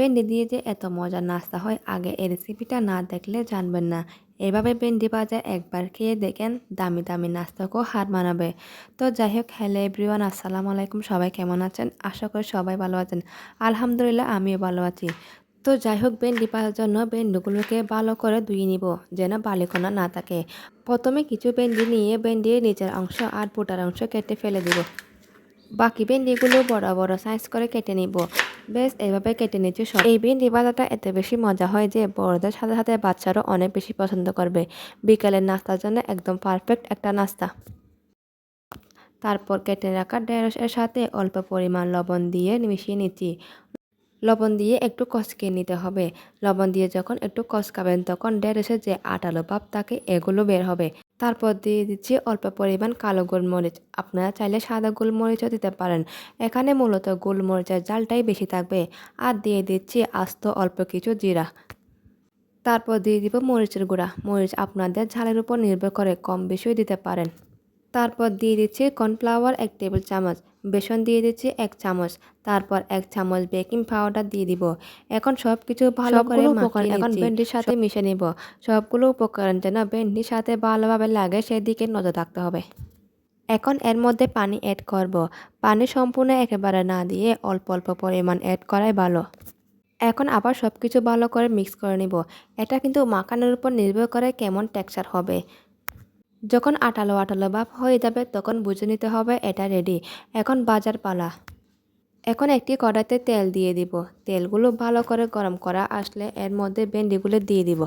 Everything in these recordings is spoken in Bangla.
ভেন্ডি দিয়ে যে এত মজার নাস্তা হয়, আগে এই রেসিপিটা না দেখলে জানবেন না। এভাবে ভেন্ডি ভাজা একবার খেয়ে দেখেন, দামি দামি নাস্তাকেও হার মানাবে। তো যাই হোক হ্যালো এভরিওয়ান আসসালামু আলাইকুম, সবাই কেমন আছেন? আশা করি সবাই ভালো আছেন। আলহামদুলিল্লাহ, আমিও ভালো আছি। তো যাই হোক, ভেন্ডি পাওয়ার জন্য ভেন্ডিগুলোকে ভালো করে ধুয়ে নিব, যেন বালিকোনা না থাকে। প্রথমে কিছু ভেন্ডি নিয়ে ভেন্ডির নিচের অংশ আর পোটার অংশ কেটে ফেলে দিব। বাকি ভেন্ডিগুলো বড় বড় সাইজ করে কেটে নিব। বেশ, এইভাবে কেটে নিচ্ছি সব। এই ভেন্ডি ভাজাটা এত বেশি মজা হয় যে, বড়দের সাথে সাথে বাচ্চারও অনেক বেশি পছন্দ করবে। বিকেলের নাস্তার জন্য একদম পারফেক্ট একটা নাস্তা। তারপর কেটে রাখা ঢেঁড়সের সাথে অল্প পরিমাণ লবণ দিয়ে মিশিয়ে নিচ্ছি। লবণ দিয়ে একটু কষকে নিতে হবে। লবণ দিয়ে যখন একটু কষকাবেন তখন ঢেঁড়সের যে আটালো ভাব থাকে এগুলো বের হবে। তারপর দিয়ে দিচ্ছি অল্প পরিমাণ কালো গোলমরিচ। আপনারা চাইলে সাদা গোলমরিচও দিতে পারেন। এখানে মূলত গোলমরিচের জালটাই বেশি থাকবে। আর দিয়ে দিচ্ছি আস্ত অল্প কিছু জিরা। তারপর দিয়ে দিব মরিচের গুঁড়া। মরিচ আপনাদের ঝালের উপর নির্ভর করে কম বেশিও দিতে পারেন। তারপর দিয়ে দিচ্ছি কর্নফ্লাওয়ার এক টেবিল চামচ বেসন দিয়ে দিচ্ছি এক চামচ তারপর এক চামচ বেকিং পাউডার দিয়ে দিব। এখন সব কিছু ভালো করে এখন ভেন্ডির সাথে মিশে নিব। সবগুলো উপকরণ যেন ভেন্ডির সাথে ভালোভাবে লাগে সেদিকে নজর রাখতে হবে। এখন এর মধ্যে পানি অ্যাড করব। পানি সম্পূর্ণ একেবারে না দিয়ে অল্প অল্প পরিমাণ অ্যাড করাই ভালো। এখন আবার সব কিছু ভালো করে মিক্স করে নিব। এটা কিন্তু মাখানোর উপর নির্ভর করে কেমন টেক্সচার হবে। যখন আটালো আটালো ভাব হয়ে যাবে, তখন বুঝে নিতে হবে এটা রেডি এখন বাজার পালা। এখন একটি কড়াইতে তেল দিয়ে দিব। তেলগুলো ভালো করে গরম করা আসলে এর মধ্যে ভেন্ডিগুলো দিয়ে দিব।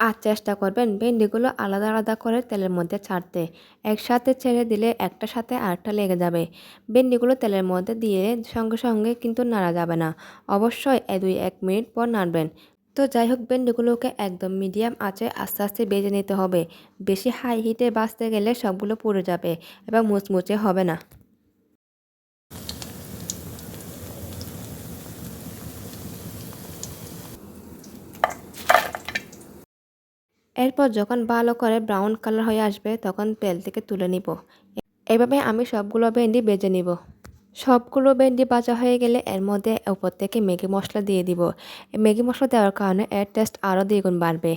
আর চেষ্টা করবেন ভেন্ডিগুলো আলাদা আলাদা করে তেলের মধ্যে ছাড়তে। একসাথে ছেড়ে দিলে একটা সাথে আরেকটা লেগে যাবে। ভেন্ডিগুলো তেলের মধ্যে দিয়ে সঙ্গে সঙ্গে কিন্তু নাড়া যাবে না। অবশ্যই এ দুই এক মিনিট পর নাড়বেন। তো যাই হোক ভেন্ডিগুলোকে একদম মিডিয়াম আঁচে আস্তে আস্তে বেজে নিতে হবে। বেশি হাই হিটে বাঁচতে গেলে সবগুলো পুড়ে যাবে এবং মুচমুচে হবে না। এরপর যখন ভালো করে ব্রাউন কালার হয়ে আসবে, তখন তেল থেকে তুলে নিব। এভাবে আমি সবগুলো ভেন্ডি বেজে নিব। সবগুলো ভেন্ডি ভাজা হয়ে গেলে এর মধ্যে উপর থেকে ম্যাগি মশলা দিয়ে দিব। ম্যাগি মশলা দেওয়ার কারণে এর টেস্ট আরও দ্বিগুণ বাড়বে।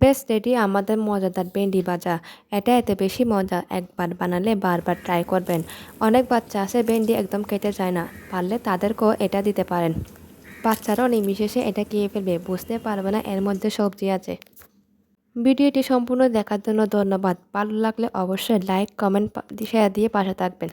বেশ, রেডি, আমাদের মজাদার ভেন্ডি ভাজা। এটা এত বেশি মজা, একবার বানালে বারবার ট্রাই করবেন। অনেক বাচ্চা আছে, ভেন্ডি একদম কেটে যায় না। পারলে তাদেরকেও এটা দিতে পারেন। বাচ্চারাও নির্বিশেষে এটা খেয়ে ফেলবে, বুঝতে পারবে না এর মধ্যে সবজি আছে। ভিডিওটি সম্পূর্ণ দেখার জন্য ধন্যবাদ। ভালো লাগলে অবশ্যই লাইক কমেন্ট শেয়ার দিয়ে পাশে থাকবেন।